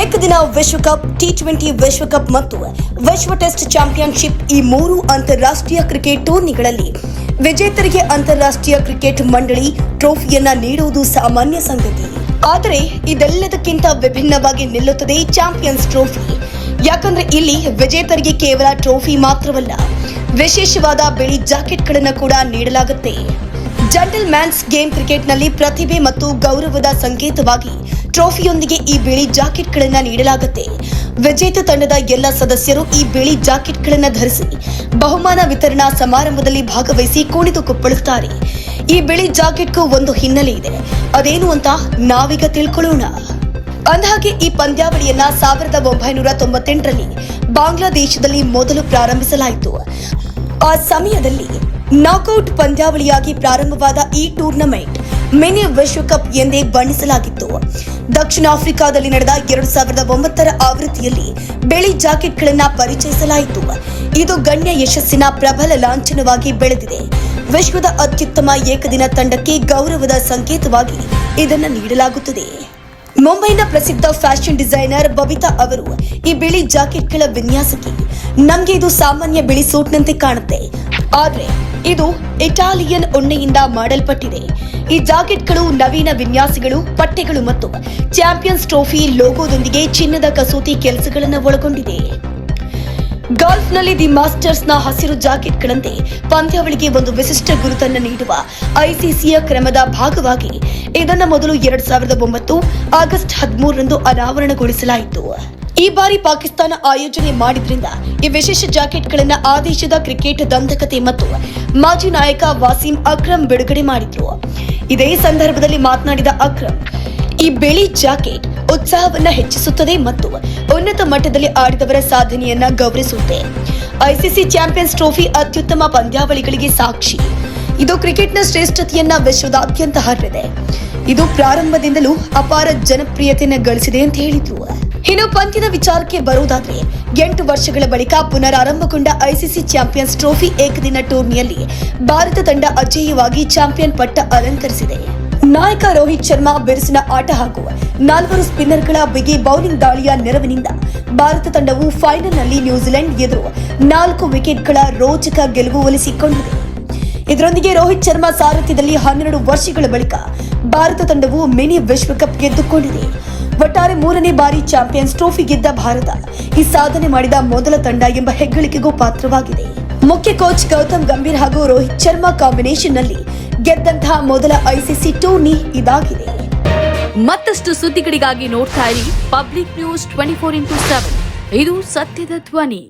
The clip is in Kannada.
ಏಕದಿನ ವಿಶ್ವಕಪ್ ಟಿ ಟ್ವೆಂಟಿ ವಿಶ್ವಕಪ್ ಮತ್ತು ವಿಶ್ವ ಟೆಸ್ಟ್ ಚಾಂಪಿಯನ್ಶಿಪ್ ಈ ಮೂರು ಅಂತಾರಾಷ್ಟ್ರೀಯ ಕ್ರಿಕೆಟ್ ಟೂರ್ನಿಗಳಲ್ಲಿ. ವಿಜೇತರಿಗೆ ಅಂತಾರಾಷ್ಟ್ರೀಯ ಕ್ರಿಕೆಟ್ ಮಂಡಳಿ ಟ್ರೋಫಿಯನ್ನ ನೀಡುವುದು ಸಾಮಾನ್ಯ ಸಂಗತಿ. ಆದರೆ ಇದೆಲ್ಲದಕ್ಕಿಂತ ವಿಭಿನ್ನವಾಗಿ ನಿಲ್ಲುತ್ತದೆ ಚಾಂಪಿಯನ್ಸ್ ಟ್ರೋಫಿ. ಯಾಕಂದ್ರೆ ಇಲ್ಲಿ ವಿಜೇತರಿಗೆ ಕೇವಲ ಟ್ರೋಫಿ ಮಾತ್ರವಲ್ಲ, ವಿಶೇಷವಾದ ಬಿಳಿ ಜಾಕೆಟ್ಗಳನ್ನು ಕೂಡ ನೀಡಲಾಗುತ್ತೆ. ಜಂಟಲ್ ಮ್ಯಾನ್ಸ್ ಗೇಮ್ ಕ್ರಿಕೆಟ್ನಲ್ಲಿ ಪ್ರತಿಭೆ ಮತ್ತು ಗೌರವದ ಸಂಕೇತವಾಗಿ ಟ್ರೋಫಿಯೊಂದಿಗೆ ಈ ಬಿಳಿ ಜಾಕೆಟ್ಗಳನ್ನು ನೀಡಲಾಗುತ್ತೆ. ವಿಜೇತ ತಂಡದ ಎಲ್ಲ ಸದಸ್ಯರು ಈ ಬಿಳಿ ಜಾಕೆಟ್ಗಳನ್ನು ಧರಿಸಿ ಬಹುಮಾನ ವಿತರಣಾ ಸಮಾರಂಭದಲ್ಲಿ ಭಾಗವಹಿಸಿ ಕುಣಿದು ಕುಪ್ಪಳಿಸುತ್ತಾರೆ ಈ ಬಿಳಿ ಜಾಕೆಟ್ಗೂ ಒಂದು ಹಿನ್ನೆಲೆ ಇದೆ. ಅದೇನು ಅಂತ ನಾವೀಗ ತಿಳ್ಕೊಳ್ಳೋಣ. ಅಂದಹಾಗೆ, ಈ ಪಂದ್ಯಾವಳಿಯನ್ನ ಸಾವಿರದ ಒಂಬೈನೂರ ತೊಂಬತ್ತೆಂಟರಲ್ಲಿ ಬಾಂಗ್ಲಾದೇಶದಲ್ಲಿ ಮೊದಲು ಪ್ರಾರಂಭಿಸಲಾಯಿತು. ಆ ಸಮಯದಲ್ಲಿ ನಾಕೌಟ್ ಪಂದ್ಯಾವಳಿಯಾಗಿ ಪ್ರಾರಂಭವಾದ ಈ ಟೂರ್ನಮೆಂಟ್ ಮಿನಿ ವಿಶ್ವಕಪ್ ಎಂದೇ ಬಣ್ಣಿಸಲಾಗಿತ್ತು. ದಕ್ಷಿಣ ಆಫ್ರಿಕಾದಲ್ಲಿ ನಡೆದ ಎರಡು ಸಾವಿರದ ಒಂಬತ್ತರ ಆವೃತ್ತಿಯಲ್ಲಿ ಬಿಳಿ ಜಾಕೆಟ್ಗಳನ್ನು ಪರಿಚಯಿಸಲಾಯಿತು. ಇದು ಗಣ್ಯ ಯಶಸ್ಸಿನ ಪ್ರಬಲ ಲಾಂಛನವಾಗಿ ಬೆಳೆದಿದೆ. ವಿಶ್ವದ ಅತ್ಯುತ್ತಮ ಏಕದಿನ ತಂಡಕ್ಕೆ ಗೌರವದ ಸಂಕೇತವಾಗಿ ಇದನ್ನು ನೀಡಲಾಗುತ್ತದೆ. ಮುಂಬೈನ ಪ್ರಸಿದ್ಧ ಫ್ಯಾಷನ್ ಡಿಸೈನರ್ ಬಬಿತಾ ಅವರು ಈ ಬಿಳಿ ಜಾಕೆಟ್ಗಳ ವಿನ್ಯಾಸಕ್ಕೆ ನಮ್ಗೆ ಇದು ಸಾಮಾನ್ಯ ಬಿಳಿ ಸೂಟ್ನಂತೆ ಕಾಣುತ್ತೆ. ಆದ್ರೆ ಇದು ಇಟಾಲಿಯನ್ ಉಣ್ಣೆಯಿಂದ ಮಾಡಲ್ಪಟ್ಟಿದೆ. ಈ ಜಾಕೆಟ್ಗಳು ನವೀನ ವಿನ್ಯಾಸಗಳು ಪಟ್ಟೆಗಳು ಮತ್ತು ಚಾಂಪಿಯನ್ಸ್ ಟ್ರೋಫಿ ಲೋಗೋದೊಂದಿಗೆ ಚಿನ್ನದ ಕಸೂತಿ ಕೆಲಸಗಳನ್ನು ಒಳಗೊಂಡಿದೆ. ಗಾಲ್ಫ್ನಲ್ಲಿ ದಿ ಮಾಸ್ಟರ್ಸ್ನ ಹಸಿರು ಜಾಕೆಟ್ಗಳಂತೆ ಪಂದ್ಯಾವಳಿಗೆ ಒಂದು ವಿಶಿಷ್ಟ ಗುರುತನ್ನು ನೀಡುವ ಐಸಿಸಿಯ ಕ್ರಮದ ಭಾಗವಾಗಿ ಇದನ್ನು ಮೊದಲು ಎರಡ್ ಸಾವಿರದ ಒಂಬತ್ತು ಆಗಸ್ಟ್ ಹದಿಮೂರರಂದು ಅನಾವರಣಗೊಳಿಸಲಾಯಿತು. ಈ ಬಾರಿ ಪಾಕಿಸ್ತಾನ ಆಯೋಜನೆ ಮಾಡಿದ್ರಿಂದ ಈ ವಿಶೇಷ ಜಾಕೆಟ್ಗಳನ್ನ ಆ ದೇಶದ ಕ್ರಿಕೆಟ್ ದಂತಕತೆ ಮತ್ತು ಮಾಜಿ ನಾಯಕ ವಾಸಿಂ ಅಕ್ರಮ್ ಬಿಡುಗಡೆ ಮಾಡಿದ್ರು. ಇದೇ ಸಂದರ್ಭದಲ್ಲಿ ಮಾತನಾಡಿದ ಅಕ್ರಮ್, ಈ ಬಿಳಿ ಜಾಕೆಟ್ ಉತ್ಸಾಹವನ್ನ ಹೆಚ್ಚಿಸುತ್ತದೆ ಮತ್ತು ಉನ್ನತ ಮಟ್ಟದಲ್ಲಿ ಆಡಿದವರ ಸಾಧನೆಯನ್ನ ಗೌರವಿಸುತ್ತೆ. ಐಸಿಸಿ ಚಾಂಪಿಯನ್ಸ್ ಟ್ರೋಫಿ ಅತ್ಯುತ್ತಮ ಪಂದ್ಯಾವಳಿಗಳಿಗೆ ಸಾಕ್ಷಿ. ಇದು ಕ್ರಿಕೆಟ್ನ ಶ್ರೇಷ್ಠತೆಯನ್ನ ವಿಶ್ವದಾದ್ಯಂತ ಹರಡಿದೆ ಇದು ಪ್ರಾರಂಭದಿಂದಲೂ ಅಪಾರ ಜನಪ್ರಿಯತೆಯನ್ನು ಗಳಿಸಿದೆ ಅಂತ ಹೇಳಿದ್ರು. ಇನ್ನು ಪಂದ್ಯದ ವಿಚಾರಕ್ಕೆ ಬರುವುದಾದ್ರೆ, ಎಂಟು ವರ್ಷಗಳ ಬಳಿಕ ಪುನರಾರಂಭಗೊಂಡ ಐಸಿಸಿ ಚಾಂಪಿಯನ್ಸ್ ಟ್ರೋಫಿ ಏಕದಿನ ಟೂರ್ನಿಯಲ್ಲಿ ಭಾರತ ತಂಡ ಅಜೇಯವಾಗಿ ಚಾಂಪಿಯನ್ ಪಟ್ಟ ಅಲಂಕರಿಸಿದೆ. ನಾಯಕ ರೋಹಿತ್ ಶರ್ಮಾ ಬಿರುಸಿನ ಆಟ ಹಾಗೂ ನಾಲ್ವರು ಸ್ಪಿನ್ನರ್ಗಳ ಬಿಗಿ ಬೌಲಿಂಗ್ ದಾಳಿಯ ನೆರವಿನಿಂದ ಭಾರತ ತಂಡವು ಫೈನಲ್ನಲ್ಲಿ ನ್ಯೂಜಿಲೆಂಡ್ ಎದುರು ನಾಲ್ಕು ವಿಕೆಟ್ಗಳ ರೋಚಕ ಗೆಲುವು ಒಲಿಸಿಕೊಂಡಿದೆ. ಇದರೊಂದಿಗೆ ರೋಹಿತ್ ಶರ್ಮಾ ಸಾರಥ್ಯದಲ್ಲಿ ಹನ್ನೆರಡು ವರ್ಷಗಳ ಬಳಿಕ ಭಾರತ ತಂಡವು ಮಿನಿ ವಿಶ್ವಕಪ್ ಗೆದ್ದುಕೊಂಡಿದೆ. ಒಟ್ಟಾರೆ ಮೂರನೇ ಬಾರಿ ಚಾಂಪಿಯನ್ಸ್ ಟ್ರೋಫಿ ಗೆದ್ದ ಭಾರತ ಈ ಸಾಧನೆ ಮಾಡಿದ ಮೊದಲ ತಂಡ ಎಂಬ ಹೆಗ್ಗಳಿಕೆಗೂ ಪಾತ್ರವಾಗಿದೆ. ಮುಖ್ಯ ಕೋಚ್ ಗೌತಮ್ ಗಂಭೀರ್ ಹಾಗೂ ರೋಹಿತ್ ಶರ್ಮಾ ಕಾಂಬಿನೇಷನ್ನಲ್ಲಿ ಗೆದ್ದಂತಹ ಮೊದಲ ಐಸಿಸಿ ಟೂರ್ನಿ ಇದಾಗಿದೆ. ಮತ್ತಷ್ಟು ಸುದ್ದಿಗಳಿಗಾಗಿ ನೋಡ್ತಾ ಇರಿ public news twenty four into seven ಇದು ಸತ್ಯದ ಧ್ವನಿ.